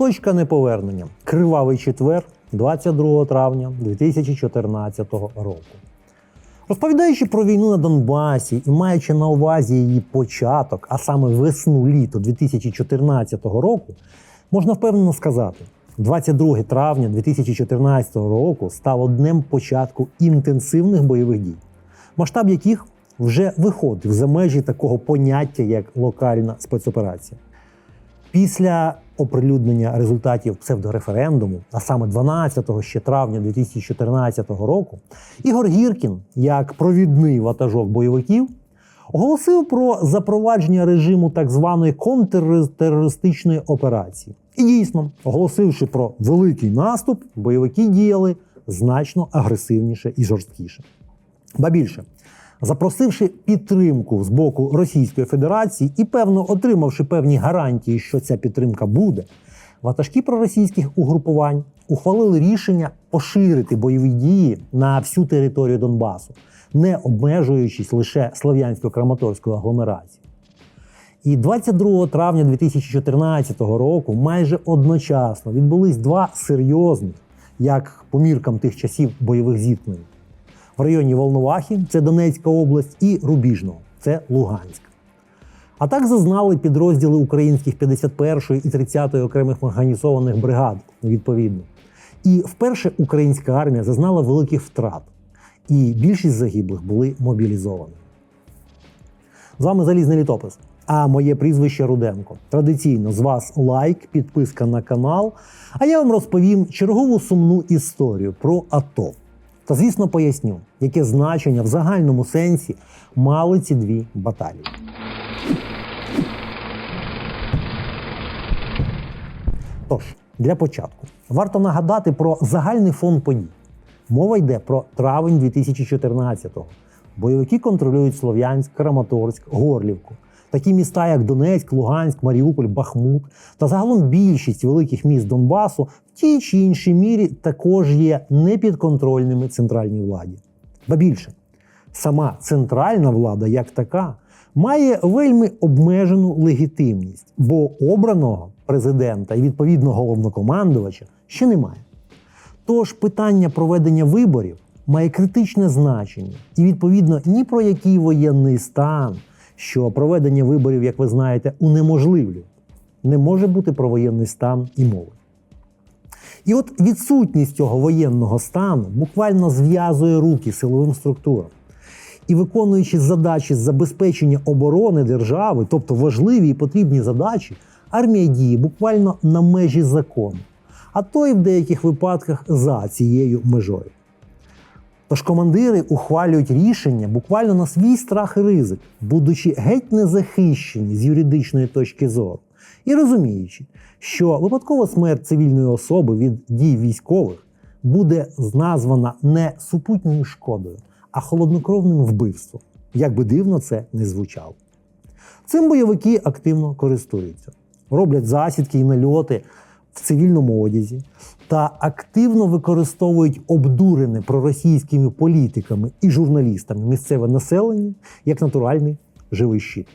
Точка неповернення. Кривавий четвер, 22 травня 2014 року. Розповідаючи про війну на Донбасі і маючи на увазі її початок, а саме весну-літо 2014 року, можна впевнено сказати, 22 травня 2014 року стало днем початку інтенсивних бойових дій, масштаб яких вже виходив за межі такого поняття, як локальна спецоперація. Після оприлюднення результатів псевдореферендуму, а саме 12 ще травня 2014 року, Ігор Гіркін, як провідний ватажок бойовиків, оголосив про запровадження режиму так званої контртерористичної операції. І дійсно, оголосивши про великий наступ, бойовики діяли значно агресивніше і жорсткіше. Ба більше, запросивши підтримку з боку Російської Федерації і, певно, отримавши певні гарантії, що ця підтримка буде, ватажки проросійських угрупувань ухвалили рішення поширити бойові дії на всю територію Донбасу, не обмежуючись лише слов'янсько-краматорською агломерацією. І 22 травня 2014 року майже одночасно відбулись два серйозних, як по міркам тих часів бойових зіткнень в районі Волновахи, це Донецька область, і Рубіжного, це Луганськ. А так зазнали підрозділи українських 51-ї і 30-ї окремих механізованих бригад, відповідно. І вперше українська армія зазнала великих втрат, і більшість загиблих були мобілізовані. З вами залізний літопис. А моє прізвище Руденко. Традиційно з вас лайк, підписка на канал. А я вам розповім чергову сумну історію про АТО. Та, звісно, поясню, яке значення в загальному сенсі мали ці дві баталії. Тож, для початку варто нагадати про загальний фон подій. Мова йде про травень 2014-го. Бойовики контролюють Слов'янськ, Краматорськ, Горлівку. Такі міста, як Донецьк, Луганськ, Маріуполь, Бахмут та загалом більшість великих міст Донбасу в тій чи іншій мірі також є непідконтрольними центральній владі. Ба більше, сама центральна влада, як така, має вельми обмежену легітимність, бо обраного президента і відповідно головнокомандувача ще немає. Тож питання проведення виборів має критичне значення, і відповідно ні про який воєнний стан, що проведення виборів, як ви знаєте, унеможливлює, не може бути про воєнний стан і мови. І от відсутність цього воєнного стану буквально зв'язує руки силовим структурам. І виконуючи задачі з забезпечення оборони держави, тобто важливі і потрібні задачі, армія діє буквально на межі закону, а то й в деяких випадках за цією межою. Тож командири ухвалюють рішення буквально на свій страх і ризик, будучи геть незахищені з юридичної точки зору, і розуміючи, що випадкова смерть цивільної особи від дій військових буде названа не супутньою шкодою, а холоднокровним вбивством, як би дивно це не звучало. Цим бойовики активно користуються, роблять засідки і нальоти в цивільному одязі та активно використовують обдурене проросійськими політиками і журналістами місцеве населення як натуральний живий щит.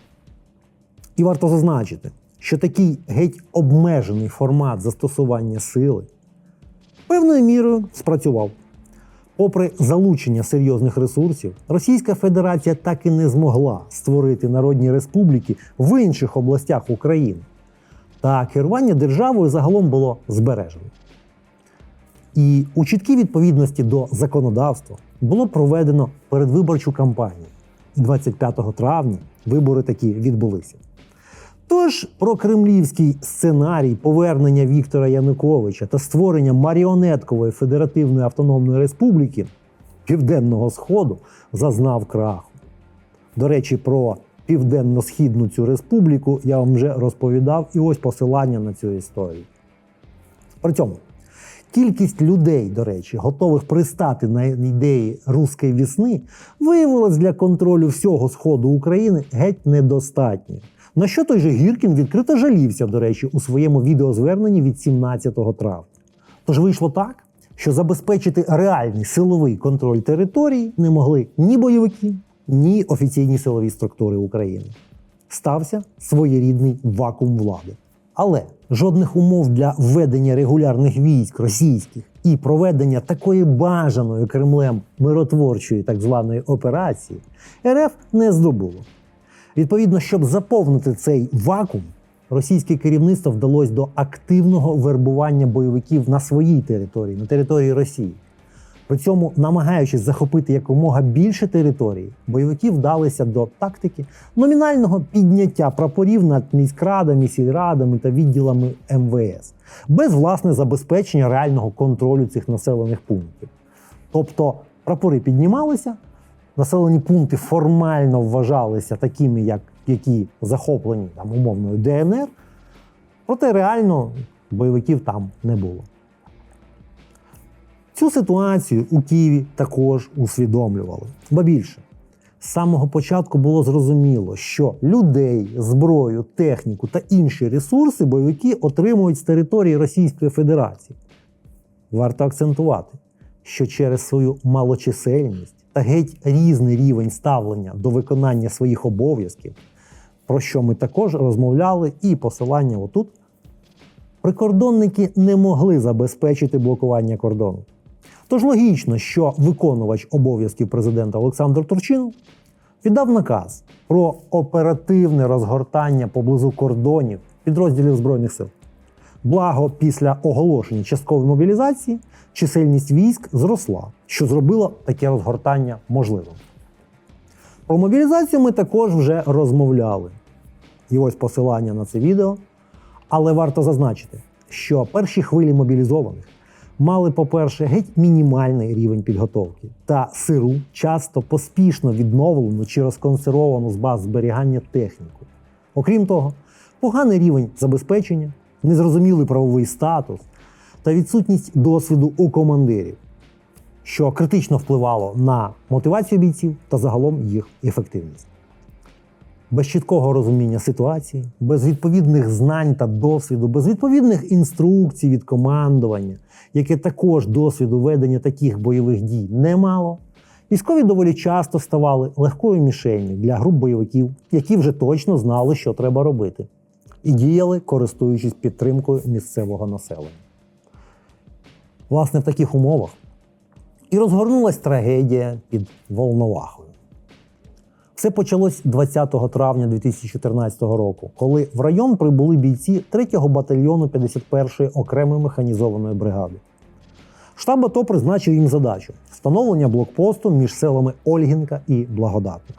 І варто зазначити, що такий геть обмежений формат застосування сили певною мірою спрацював. Попри залучення серйозних ресурсів, Російська Федерація так і не змогла створити народні республіки в інших областях України. Та керування державою загалом було збережено. І у чіткій відповідності до законодавства було проведено передвиборчу кампанію. І 25 травня вибори такі відбулися. Тож про кремлівський сценарій повернення Віктора Януковича та створення маріонеткової федеративної автономної республіки Південного Сходу зазнав краху. До речі, про південно-східну цю республіку я вам вже розповідав, і ось посилання на цю історію. При цьому кількість людей, до речі, готових пристати на ідеї руської вісни, виявилась для контролю всього сходу України геть недостатньою. На що той же Гіркін відкрито жалівся, до речі, у своєму відеозверненні від 17 травня. Тож вийшло так, що забезпечити реальний силовий контроль території не могли ні бойовики, ні офіційні силові структури України. Стався своєрідний вакуум влади. Але Жодних умов для введення регулярних військ російських і проведення такої бажаної Кремлем миротворчої так званої операції РФ не здобуло. Відповідно, щоб заповнити цей вакуум, російське керівництво вдалося до активного вербування бойовиків на своїй території, на території Росії. При цьому, намагаючись захопити якомога більше території, бойовики вдалися до тактики номінального підняття прапорів над міськрадами, сільрадами та відділами МВС без власне забезпечення реального контролю цих населених пунктів. Тобто прапори піднімалися, населені пункти формально вважалися такими, як які захоплені там умовною ДНР, проте реально бойовиків там не було. Цю ситуацію у Києві також усвідомлювали. Ба більше, з самого початку було зрозуміло, що людей, зброю, техніку та інші ресурси бойовики отримують з території Російської Федерації. Варто акцентувати, що через свою малочисельність та геть різний рівень ставлення до виконання своїх обов'язків, про що ми також розмовляли, і посилання отут, прикордонники не могли забезпечити блокування кордону. Тож логічно, що виконувач обов'язків президента Олександр Турчинов віддав наказ про оперативне розгортання поблизу кордонів підрозділів Збройних сил. Благо, після оголошення часткової мобілізації чисельність військ зросла, що зробило таке розгортання можливим. Про мобілізацію ми також вже розмовляли. І ось посилання на це відео. Але варто зазначити, що перші хвилі мобілізованих мали, по-перше, геть мінімальний рівень підготовки та сиру, часто поспішно відновлену чи розконсервовану з баз зберігання техніку. Окрім того, поганий рівень забезпечення, незрозумілий правовий статус та відсутність досвіду у командирів, що критично впливало на мотивацію бійців та загалом їх ефективність. Без чіткого розуміння ситуації, без відповідних знань та досвіду, без відповідних інструкцій від командування, яке також досвіду ведення таких бойових дій не мало, військові доволі часто ставали легкою мішенню для груп бойовиків, які вже точно знали, що треба робити, і діяли, користуючись підтримкою місцевого населення. Власне, в таких умовах і розгорнулась трагедія під Волновахою. Все почалось 20 травня 2014 року, коли в район прибули бійці 3-го батальйону 51-ї окремої механізованої бригади. Штаб АТО призначив їм задачу встановлення блокпосту між селами Ольгінка і Благодатник.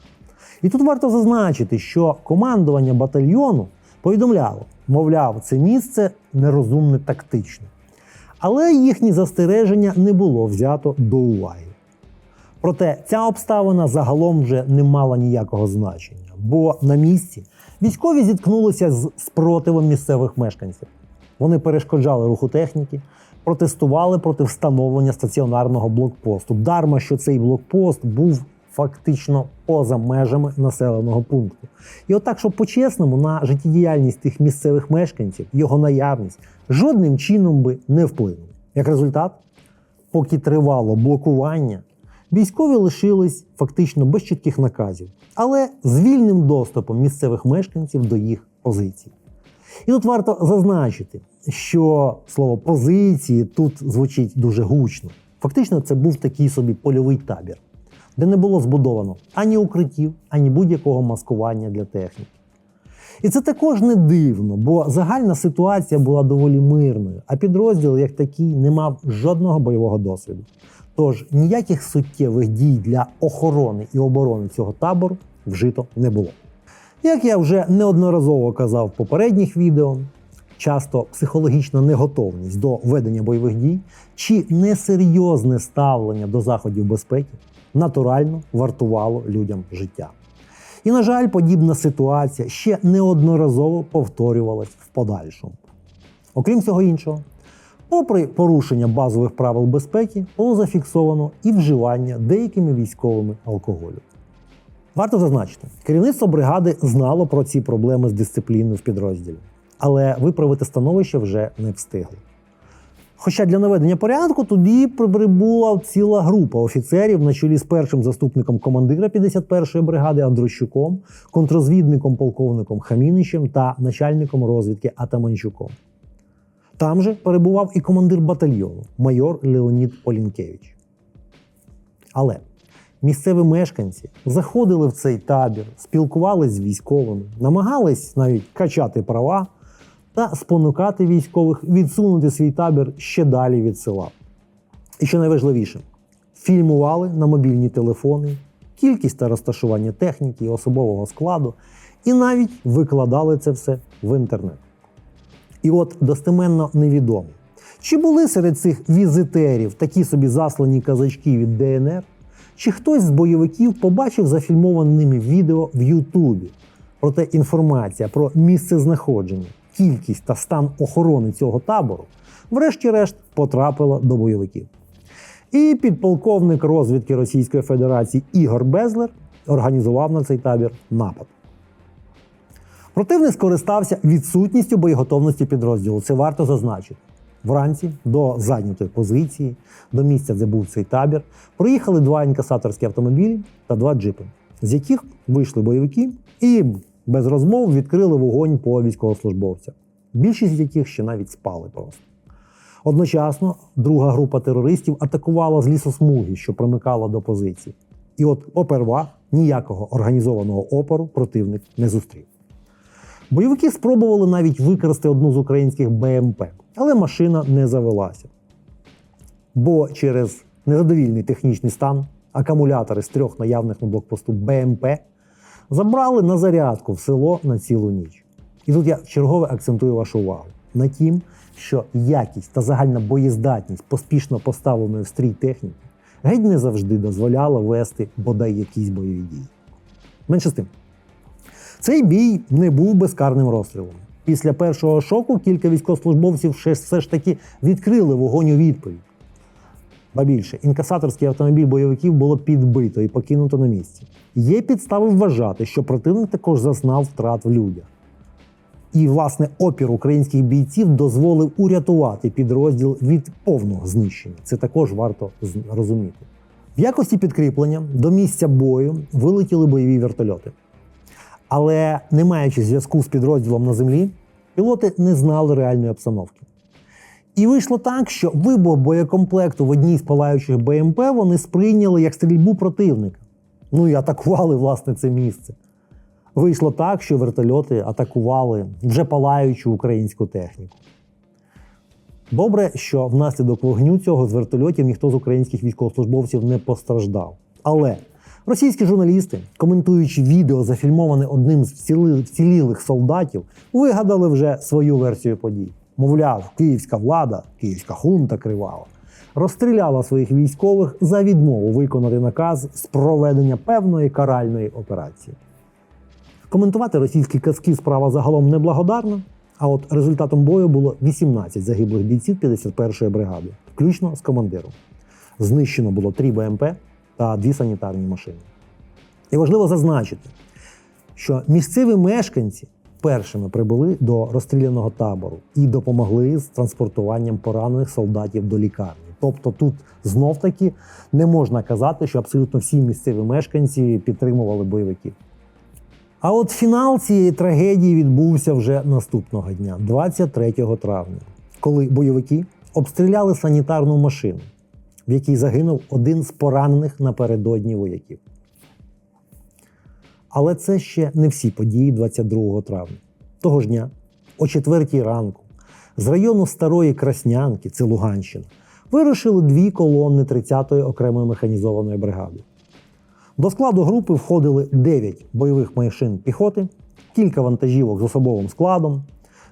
І тут варто зазначити, що командування батальйону повідомляло, мовляв, це місце нерозумне тактично. Але їхні застереження не було взято до уваги. Проте ця обставина загалом вже не мала ніякого значення, бо на місці військові зіткнулися з спротивом місцевих мешканців. Вони перешкоджали руху техніки, протестували проти встановлення стаціонарного блокпосту. Дарма, що цей блокпост був фактично поза межами населеного пункту. І отак, щоб по-чесному, на життєдіяльність тих місцевих мешканців, його наявність жодним чином би не вплинули. Як результат, поки тривало блокування, військові лишились фактично без чітких наказів, але з вільним доступом місцевих мешканців до їх позицій. І тут варто зазначити, що слово позиції тут звучить дуже гучно. Фактично, це був такий собі польовий табір, де не було збудовано ані укриттів, ані будь-якого маскування для техніки. І це також не дивно, бо загальна ситуація була доволі мирною, а підрозділ, як такий, не мав жодного бойового досвіду. Тож ніяких суттєвих дій для охорони і оборони цього табору вжито не було. Як я вже неодноразово казав в попередніх відео, часто психологічна неготовність до ведення бойових дій чи несерйозне ставлення до заходів безпеки натурально вартувало людям життя. І, на жаль, подібна ситуація ще неодноразово повторювалась в подальшому. Окрім всього іншого, попри порушення базових правил безпеки, було зафіксовано і вживання деякими військовими алкоголю. Варто зазначити, керівництво бригади знало про ці проблеми з дисципліною в підрозділі, але виправити становище вже не встигли. Хоча для наведення порядку тоді прибула ціла група офіцерів на чолі з першим заступником командира 51-ї бригади Андрощуком, контрозвідником полковником Хаміничем та начальником розвідки Атаманчуком. Там же перебував і командир батальйону майор Леонід Полінкевич. Але місцеві мешканці заходили в цей табір, спілкувалися з військовими, намагались навіть качати права та спонукати військових відсунути свій табір ще далі від села. І що найважливіше, фільмували на мобільні телефони кількість та розташування техніки особового складу, і навіть викладали це все в інтернет. І от достеменно невідомо, чи були серед цих візитерів такі собі заслані казачки від ДНР, чи хтось з бойовиків побачив зафільмоване ними відео в Ютубі. Проте інформація про місце знаходження, кількість та стан охорони цього табору, врешті-решт, потрапила до бойовиків. І підполковник розвідки Російської Федерації Ігор Безлер організував на цей табір напад. Противник скористався відсутністю боєготовності підрозділу. Це варто зазначити. Вранці до зайнятої позиції, до місця, де був цей табір, проїхали два інкасаторські автомобілі та два джипи, з яких вийшли бойовики і без розмов відкрили вогонь по військовослужбовцях. Більшість яких ще навіть спали просто. Одночасно друга група терористів атакувала з лісосмуги, що примикала до позиції. І от поперва ніякого організованого опору противник не зустрів. Бойовики спробували навіть викрасти одну з українських БМП, але машина не завелася. Бо через незадовільний технічний стан акумулятори з трьох наявних на блокпосту БМП забрали на зарядку в село на цілу ніч. І тут я чергове акцентую вашу увагу на тім, що якість та загальна боєздатність поспішно поставленої в стрій техніки геть не завжди дозволяла вести бодай якісь бойові дії. Менше з тим, цей бій не був безкарним розстрілом. Після першого шоку кілька військовослужбовців ще все ж таки відкрили вогонь у відповідь. Ба більше, інкасаторський автомобіль бойовиків було підбито і покинуто на місці. Є підстави вважати, що противник також зазнав втрат в людях. І, власне, опір українських бійців дозволив урятувати підрозділ від повного знищення. Це також варто розуміти. В якості підкріплення до місця бою вилетіли бойові вертольоти. Але не маючи зв'язку з підрозділом на землі, пілоти не знали реальної обстановки. І вийшло так, що вибух боєкомплекту в одній з палаючих БМП вони сприйняли як стрільбу противника. Ну і атакували власне це місце. Вийшло так, що вертольоти атакували вже палаючу українську техніку. Добре, що внаслідок вогню цього з вертольотів ніхто з українських військовослужбовців не постраждав. Але російські журналісти, коментуючи відео, зафільмоване одним з вцілілих солдатів, вигадали вже свою версію подій. Мовляв, київська влада, київська хунта кривава, розстріляла своїх військових за відмову виконати наказ з проведення певної каральної операції. Коментувати російські казки справа загалом неблагодарна, а от результатом бою було 18 загиблих бійців 51-ї бригади, включно з командиром. Знищено було 3 БМП та 2 санітарні машини. І важливо зазначити, що місцеві мешканці першими прибули до розстріляного табору і допомогли з транспортуванням поранених солдатів до лікарні. Тобто тут знов таки не можна казати, що абсолютно всі місцеві мешканці підтримували бойовиків. А от фінал цієї трагедії відбувся вже наступного дня, 23 травня, коли бойовики обстріляли санітарну машину, в якій загинув один з поранених напередодні вояків. Але це ще не всі події 22 травня. Того ж дня, о 4 ранку, з району Старої Краснянки, це Луганщина, вирушили дві колони 30-ї окремої механізованої бригади. До складу групи входили 9 бойових машин піхоти, кілька вантажівок з особовим складом,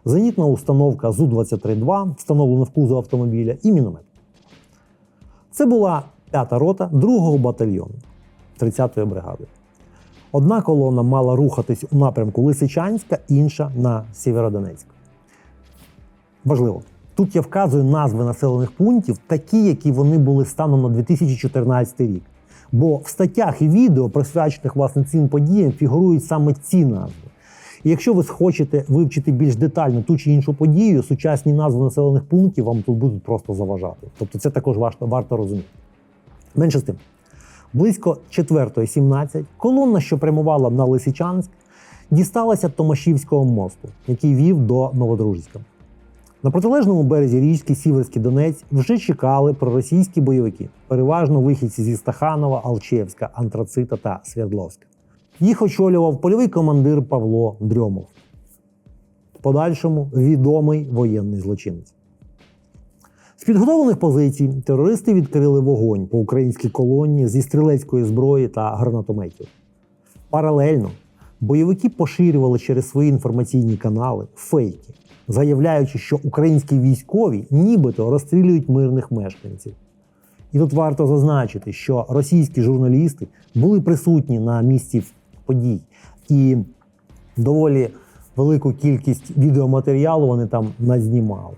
зенітна установка Зу-23-2, встановлена в кузов автомобіля, і міномет. Це була п'ята рота 2-го батальйону 30-ї бригади. Одна колона мала рухатись у напрямку Лисичанська, інша на Сєвєродонецьк. Важливо. Тут я вказую назви населених пунктів, такі, які вони були станом на 2014 рік. Бо в статтях і відео, присвячених власне цим подіям, фігурують саме ці назви. І якщо ви хочете вивчити більш детально ту чи іншу подію, сучасні назви населених пунктів вам тут будуть просто заважати. Тобто це також варто, варто розуміти. Менше з тим, близько 4.17 колона, що прямувала на Лисичанськ, дісталася Томашівського мосту, який вів до Новодружицька. На протилежному березі річки Сіверський Донець вже чекали проросійські бойовики, переважно вихідці зі Стаханова, Алчевська, Антрацита та Свердловська. Їх очолював польовий командир Павло Дрьомов, в подальшому відомий воєнний злочинець. З підготовлених позицій терористи відкрили вогонь по українській колонії зі стрілецької зброї та гранатометів. Паралельно бойовики поширювали через свої інформаційні канали фейки, заявляючи, що українські військові нібито розстрілюють мирних мешканців. І тут варто зазначити, що російські журналісти були присутні на місці подій, і доволі велику кількість відеоматеріалу вони там назнімали.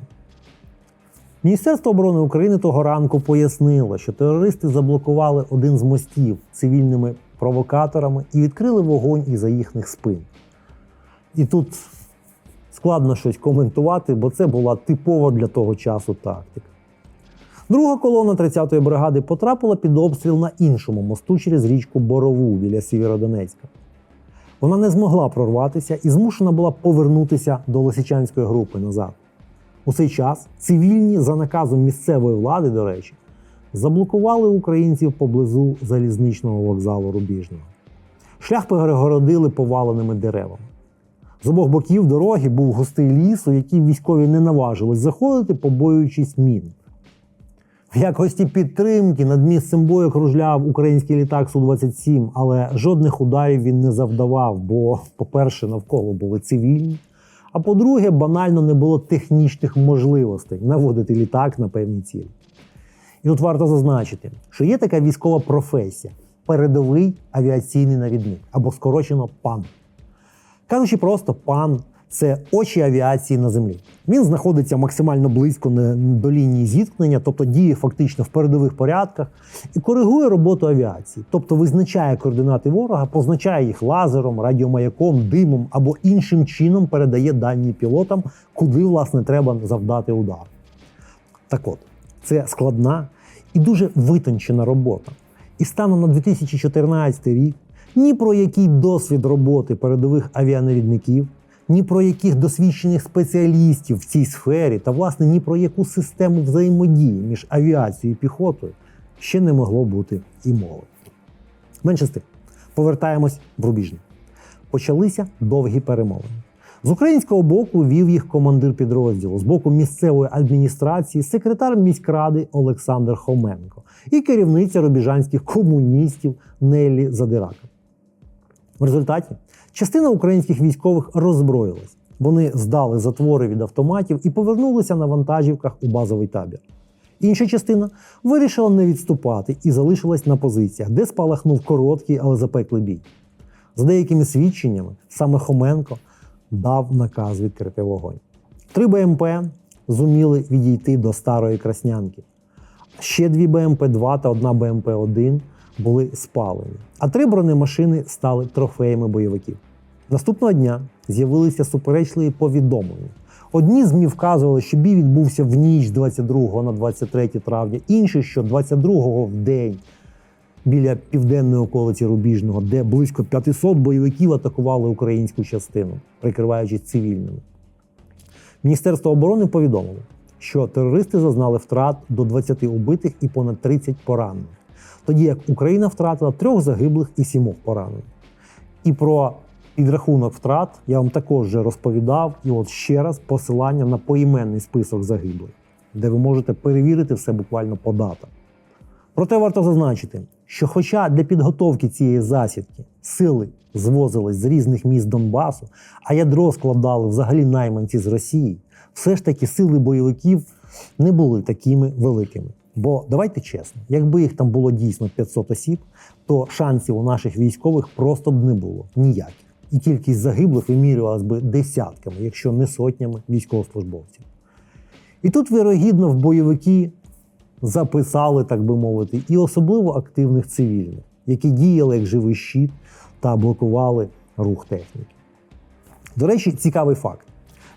Міністерство оборони України того ранку пояснило, що терористи заблокували один з мостів цивільними провокаторами і відкрили вогонь із-за їхніх спин. І тут складно щось коментувати, бо це була типова для того часу тактика. Друга колона 30-ї бригади потрапила під обстріл на іншому мосту через річку Борову біля Сєвєродонецька. Вона не змогла прорватися і змушена була повернутися до Лисичанської групи назад. У цей час цивільні, за наказом місцевої влади, до речі, заблокували українців поблизу залізничного вокзалу Рубіжного. Шлях перегородили поваленими деревами. З обох боків дороги був густий ліс, у який військові не наважились заходити, побоюючись мін. В якості підтримки над місцем бою кружляв український літак Су-27, але жодних ударів він не завдавав, бо, по-перше, навколо були цивільні. А по-друге, банально не було технічних можливостей наводити літак на певні цілі. І тут варто зазначити, що є така військова професія передовий авіаційний навідник або скорочено ПАН. Кажучи просто, пан це очі авіації на землі. Він знаходиться максимально близько до лінії зіткнення, тобто діє фактично в передових порядках і коригує роботу авіації, тобто визначає координати ворога, позначає їх лазером, радіомаяком, димом або іншим чином передає дані пілотам, куди власне треба завдати удар. Так от, це складна і дуже витончена робота. І станом на 2014 рік ні про який досвід роботи передових авіанавідників, ні про яких досвідчених спеціалістів в цій сфері, та власне ні про яку систему взаємодії між авіацією і піхотою ще не могло бути і мови. Менше з тим, повертаємось в Рубіжне. Почалися довгі перемовини. З українського боку вів їх командир підрозділу, з боку місцевої адміністрації, секретар міськради Олександр Хоменко і керівниця рубіжанських комуністів Неллі Задирака. В результаті частина українських військових роззброїлась. Вони здали затвори від автоматів і повернулися на вантажівках у базовий табір. Інша частина вирішила не відступати і залишилась на позиціях, де спалахнув короткий, але запеклий бій. За деякими свідченнями, саме Хоменко дав наказ відкрити вогонь. Три БМП зуміли відійти до старої краснянки. Ще дві БМП-2 та одна БМП-1 були спалені, а три бронемашини стали трофеями бойовиків. Наступного дня з'явилися суперечливі повідомлення. Одні ЗМІ вказували, що бій відбувся в ніч 22 на 23 травня, інші, що 22-го в день біля південної околиці Рубіжного, де близько 500 бойовиків атакували українську частину, прикриваючись цивільними. Міністерство оборони повідомило, що терористи зазнали втрат до 20 убитих і понад 30 поранених, тоді як Україна втратила трьох загиблих і сімох поранених. І про підрахунок втрат я вам також вже розповідав. І от ще раз посилання на поіменний список загиблих, де ви можете перевірити все буквально по датам. Проте варто зазначити, що хоча для підготовки цієї засідки сили звозились з різних міст Донбасу, а ядро складали взагалі найманці з Росії, все ж таки сили бойовиків не були такими великими. Бо давайте чесно, якби їх там було дійсно 500 осіб, то шансів у наших військових просто б не було ніяких. І кількість загиблих вимірювалась би десятками, якщо не сотнями військовослужбовців. І тут, вірогідно, в бойовики записали, так би мовити, і особливо активних цивільних, які діяли як живий щит та блокували рух техніки. До речі, цікавий факт.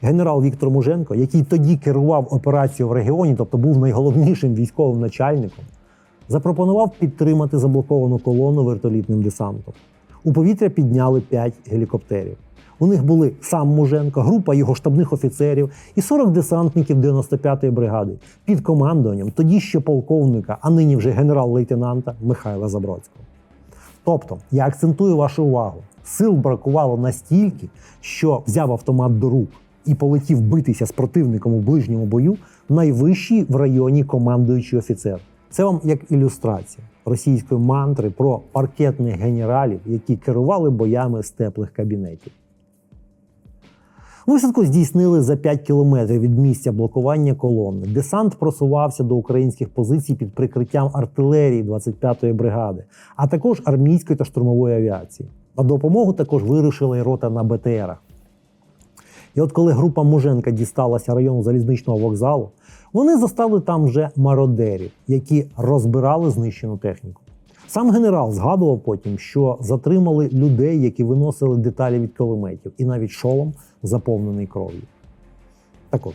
Генерал Віктор Муженко, який тоді керував операцією в регіоні, тобто був найголовнішим військовим начальником, запропонував підтримати заблоковану колону вертолітним десантом. У повітря підняли 5 гелікоптерів. У них були сам Муженко, група його штабних офіцерів і 40 десантників 95-ї бригади під командуванням тоді ще полковника, а нині вже генерал-лейтенанта Михайла Забродського. Тобто, я акцентую вашу увагу, сил бракувало настільки, що взяв автомат до рук і полетів битися з противником у ближньому бою найвищий в районі командуючий офіцер. Це вам як ілюстрація російської мантри про паркетних генералів, які керували боями з теплих кабінетів. Висадку здійснили за 5 кілометрів від місця блокування колони. Десант просувався до українських позицій під прикриттям артилерії 25-ї бригади, а також армійської та штурмової авіації. На допомогу також вирушила й рота на БТРах. І от коли група Муженка дісталася району залізничного вокзалу, вони застали там вже мародерів, які розбирали знищену техніку. Сам генерал згадував потім, що затримали людей, які виносили деталі від кулеметів, і навіть шолом заповнений кров'ю. Так от,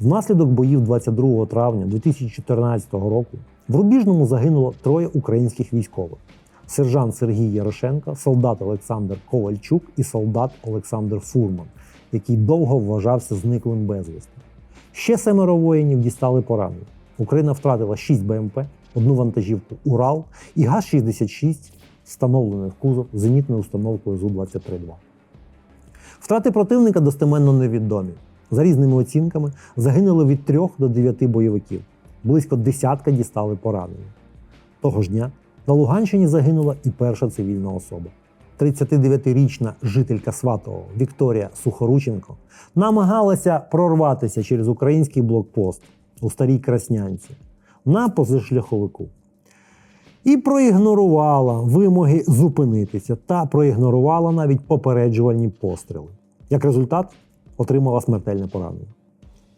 внаслідок боїв 22 травня 2014 року в Рубіжному загинуло троє українських військових: сержант Сергій Ярошенко, солдат Олександр Ковальчук і солдат Олександр Фурман, який довго вважався зниклим безвісти. Ще семеро воїнів дістали поранення. Україна втратила 6 БМП, одну вантажівку Урал і ГАЗ-66, встановлений в кузов зенітною установкою ЗУ-23-2. Втрати противника достеменно невідомі. За різними оцінками загинуло від 3 до 9 бойовиків. Близько десятка дістали поранення. Того ж дня на Луганщині загинула і перша цивільна особа. 39-річна жителька Сватового Вікторія Сухорученко намагалася прорватися через український блокпост у старій Краснянці на позашляховику. І проігнорувала вимоги зупинитися та проігнорувала навіть попереджувальні постріли. Як результат, отримала смертельне поранення.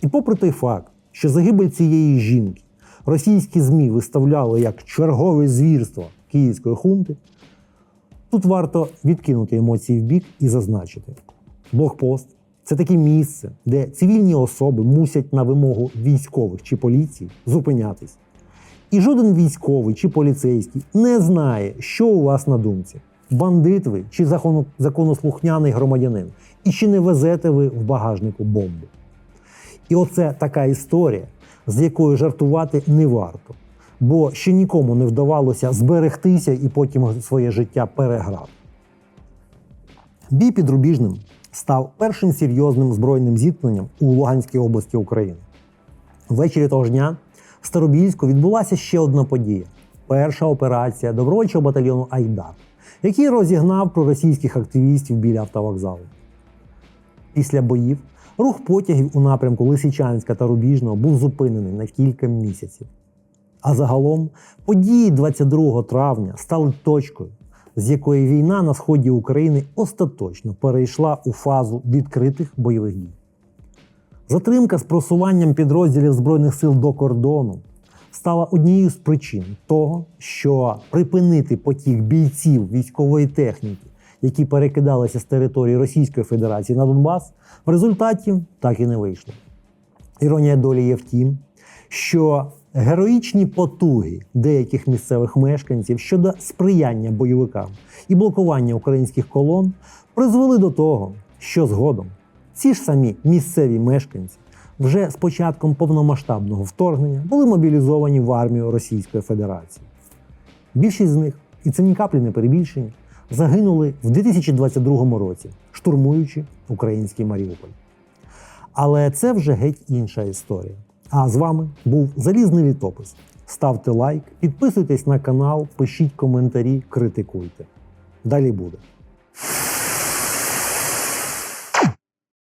І попри той факт, що загибель цієї жінки російські ЗМІ виставляли як чергове звірство київської хунти, тут варто відкинути емоції в бік і зазначити: блокпост це таке місце, де цивільні особи мусять на вимогу військових чи поліції зупинятись. І жоден військовий чи поліцейський не знає, що у вас на думці. Бандит ви чи законослухняний громадянин, і чи не везете ви в багажнику бомбу. І оце така історія, з якою жартувати не варто, бо ще нікому не вдавалося зберегтися і потім своє життя переграти. Бій під Рубіжним став першим серйозним збройним зіткненням у Луганській області України. Ввечері того ж дня в Старобільську відбулася ще одна подія: перша операція добровольчого батальйону Айдар, який розігнав проросійських активістів біля автовокзалу. Після боїв рух потягів у напрямку Лисичанська та Рубіжного був зупинений на кілька місяців. А загалом події 22 травня стали точкою, з якої війна на сході України остаточно перейшла у фазу відкритих бойових дій. Затримка з просуванням підрозділів Збройних сил до кордону стала однією з причин того, що припинити потік бійців військової техніки, які перекидалися з території Російської Федерації на Донбас, в результаті так і не вийшло. Іронія долі є в тім, що героїчні потуги деяких місцевих мешканців щодо сприяння бойовикам і блокування українських колон призвели до того, що згодом ці ж самі місцеві мешканці вже з початком повномасштабного вторгнення були мобілізовані в армію Російської Федерації. Більшість з них, і це ні каплі не перебільшення, загинули в 2022 році, штурмуючи український Маріуполь. Але це вже геть інша історія. А з вами був залізний літопис. Ставте лайк, підписуйтесь на канал, пишіть коментарі, критикуйте. Далі буде.